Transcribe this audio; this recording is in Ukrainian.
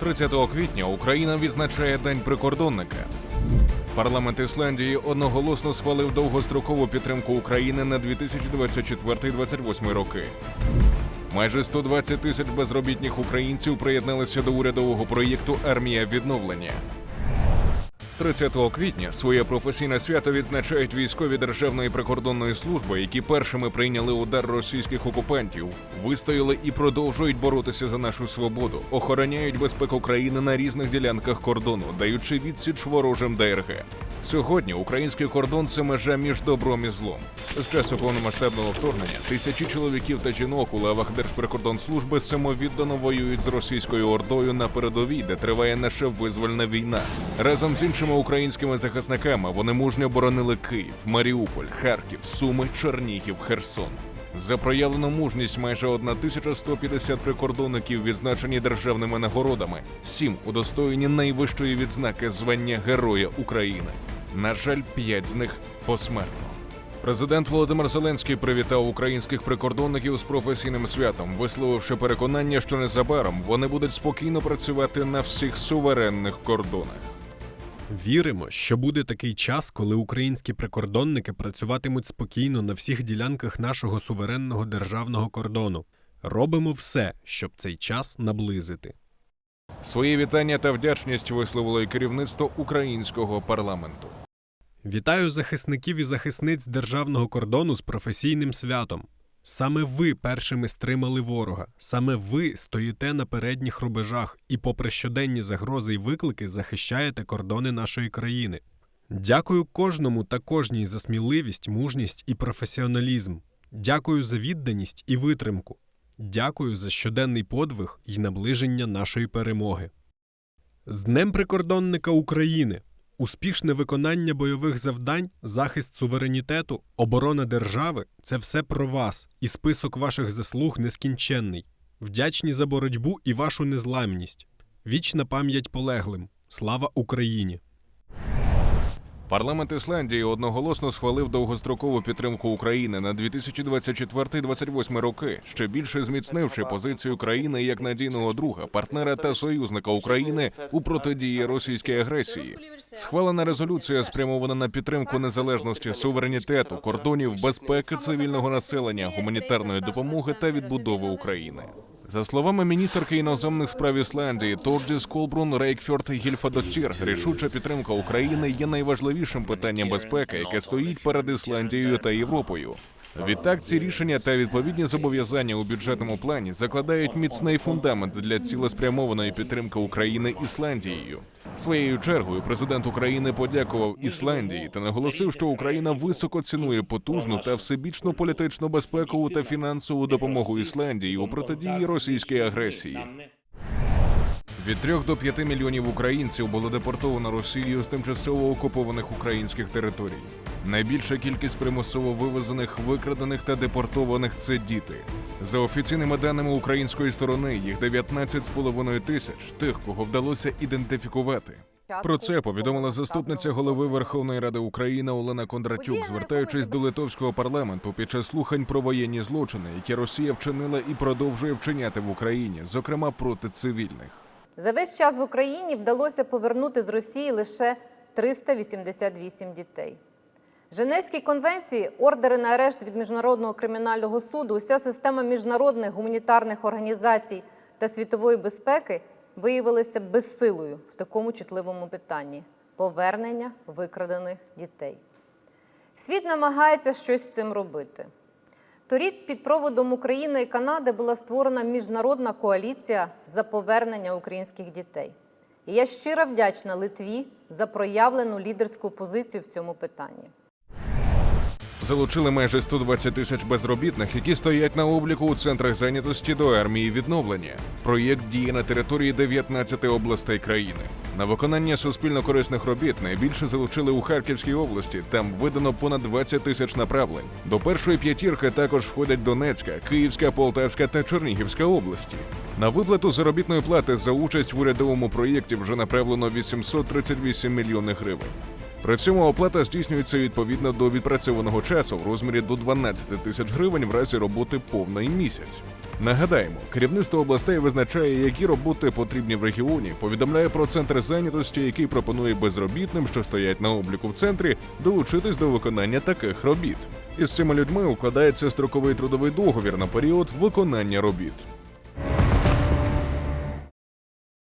30 квітня Україна відзначає День прикордонника. Парламент Ісландії одноголосно схвалив довгострокову підтримку України на 2024-2028 роки. Майже 120 тисяч безробітних українців приєдналися до урядового проєкту Армія відновлення. 30 квітня своє професійне свято відзначають військові Державної прикордонної служби, які першими прийняли удар російських окупантів, вистояли і продовжують боротися за нашу свободу, охороняють безпеку країни на різних ділянках кордону, даючи відсіч ворожим ДРГ. Сьогодні український кордон це межа між добром і злом. З часу повномасштабного вторгнення тисячі чоловіків та жінок у лавах Держприкордонслужби самовіддано воюють з російською ордою на передовій, де триває наша визвольна війна. Разом з іншими українськими захисниками вони мужньо боронили Київ, Маріуполь, Харків, Суми, Чернігів, Херсон. За проявлену мужність майже 1150 прикордонників відзначені державними нагородами, сім удостоєні найвищої відзнаки звання Героя України. На жаль, п'ять з них посмертно. Президент Володимир Зеленський привітав українських прикордонників з професійним святом, висловивши переконання, що незабаром вони будуть спокійно працювати на всіх суверенних кордонах. Віримо, що буде такий час, коли українські прикордонники працюватимуть спокійно на всіх ділянках нашого суверенного державного кордону. Робимо все, щоб цей час наблизити. Свої вітання та вдячність висловило і керівництво українського парламенту. Вітаю захисників і захисниць державного кордону з професійним святом. Саме ви першими стримали ворога, саме ви стоїте на передніх рубежах і, попри щоденні загрози й виклики, захищаєте кордони нашої країни. Дякую кожному та кожній за сміливість, мужність і професіоналізм. Дякую за відданість і витримку. Дякую за щоденний подвиг і наближення нашої перемоги. З Днем прикордонника України! Успішне виконання бойових завдань, захист суверенітету, оборона держави це все про вас, і список ваших заслуг нескінченний. Вдячні за боротьбу і вашу незламність. Вічна пам'ять полеглим. Слава Україні! Парламент Ісландії одноголосно схвалив довгострокову підтримку України на 2024-2028 роки, ще більше зміцнивши позицію країни як надійного друга, партнера та союзника України у протидії російській агресії. Схвалена резолюція спрямована на підтримку незалежності, суверенітету, кордонів, безпеки цивільного населення, гуманітарної допомоги та відбудови України. За словами міністерки іноземних справ Ісландії Тордіс Колбрун Рейкфьорд Гільфадоттір, рішуча підтримка України є найважливішим питанням безпеки, яке стоїть перед Ісландією та Європою. Відтак, ці рішення та відповідні зобов'язання у бюджетному плані закладають міцний фундамент для цілеспрямованої підтримки України Ісландією. Своєю чергою президент України подякував Ісландії та наголосив, що Україна високо цінує потужну та всебічну політичну безпекову та фінансову допомогу Ісландії у протидії російській агресії. Від 3 до 5 мільйонів українців було депортовано Росією з тимчасово окупованих українських територій. Найбільша кількість примусово вивезених, викрадених та депортованих це діти. За офіційними даними української сторони, їх 19,5 тисяч тих, кого вдалося ідентифікувати. Про це повідомила заступниця голови Верховної Ради України Олена Кондратюк, звертаючись до литовського парламенту під час слухань про воєнні злочини, які Росія вчинила і продовжує вчиняти в Україні, зокрема проти цивільних. За весь час в Україні вдалося повернути з Росії лише 388 дітей. Женевські конвенції, ордери на арешт від Міжнародного кримінального суду, уся система міжнародних гуманітарних організацій та світової безпеки виявилися безсилою в такому чутливому питанні повернення викрадених дітей. Світ намагається щось з цим робити. Торік під проводом України і Канади була створена міжнародна коаліція за повернення українських дітей. І я щиро вдячна Литві за проявлену лідерську позицію в цьому питанні. Залучили майже 120 тисяч безробітних, які стоять на обліку у центрах зайнятості до армії відновлення. Проєкт діє на території 19 областей країни. На виконання суспільно-корисних робіт найбільше залучили у Харківській області. Там видано понад 20 тисяч направлень. До першої п'ятірки також входять Донецька, Київська, Полтавська та Чернігівська області. На виплату заробітної плати за участь в урядовому проєкті вже направлено 838 мільйонів гривень. При цьому оплата здійснюється відповідно до відпрацьованого часу в розмірі до 12 тисяч гривень в разі роботи повний місяць. Нагадаємо, керівництво областей визначає, які роботи потрібні в регіоні, повідомляє про центр зайнятості, який пропонує безробітним, що стоять на обліку в центрі, долучитись до виконання таких робіт. Із цими людьми укладається строковий трудовий договір на період виконання робіт.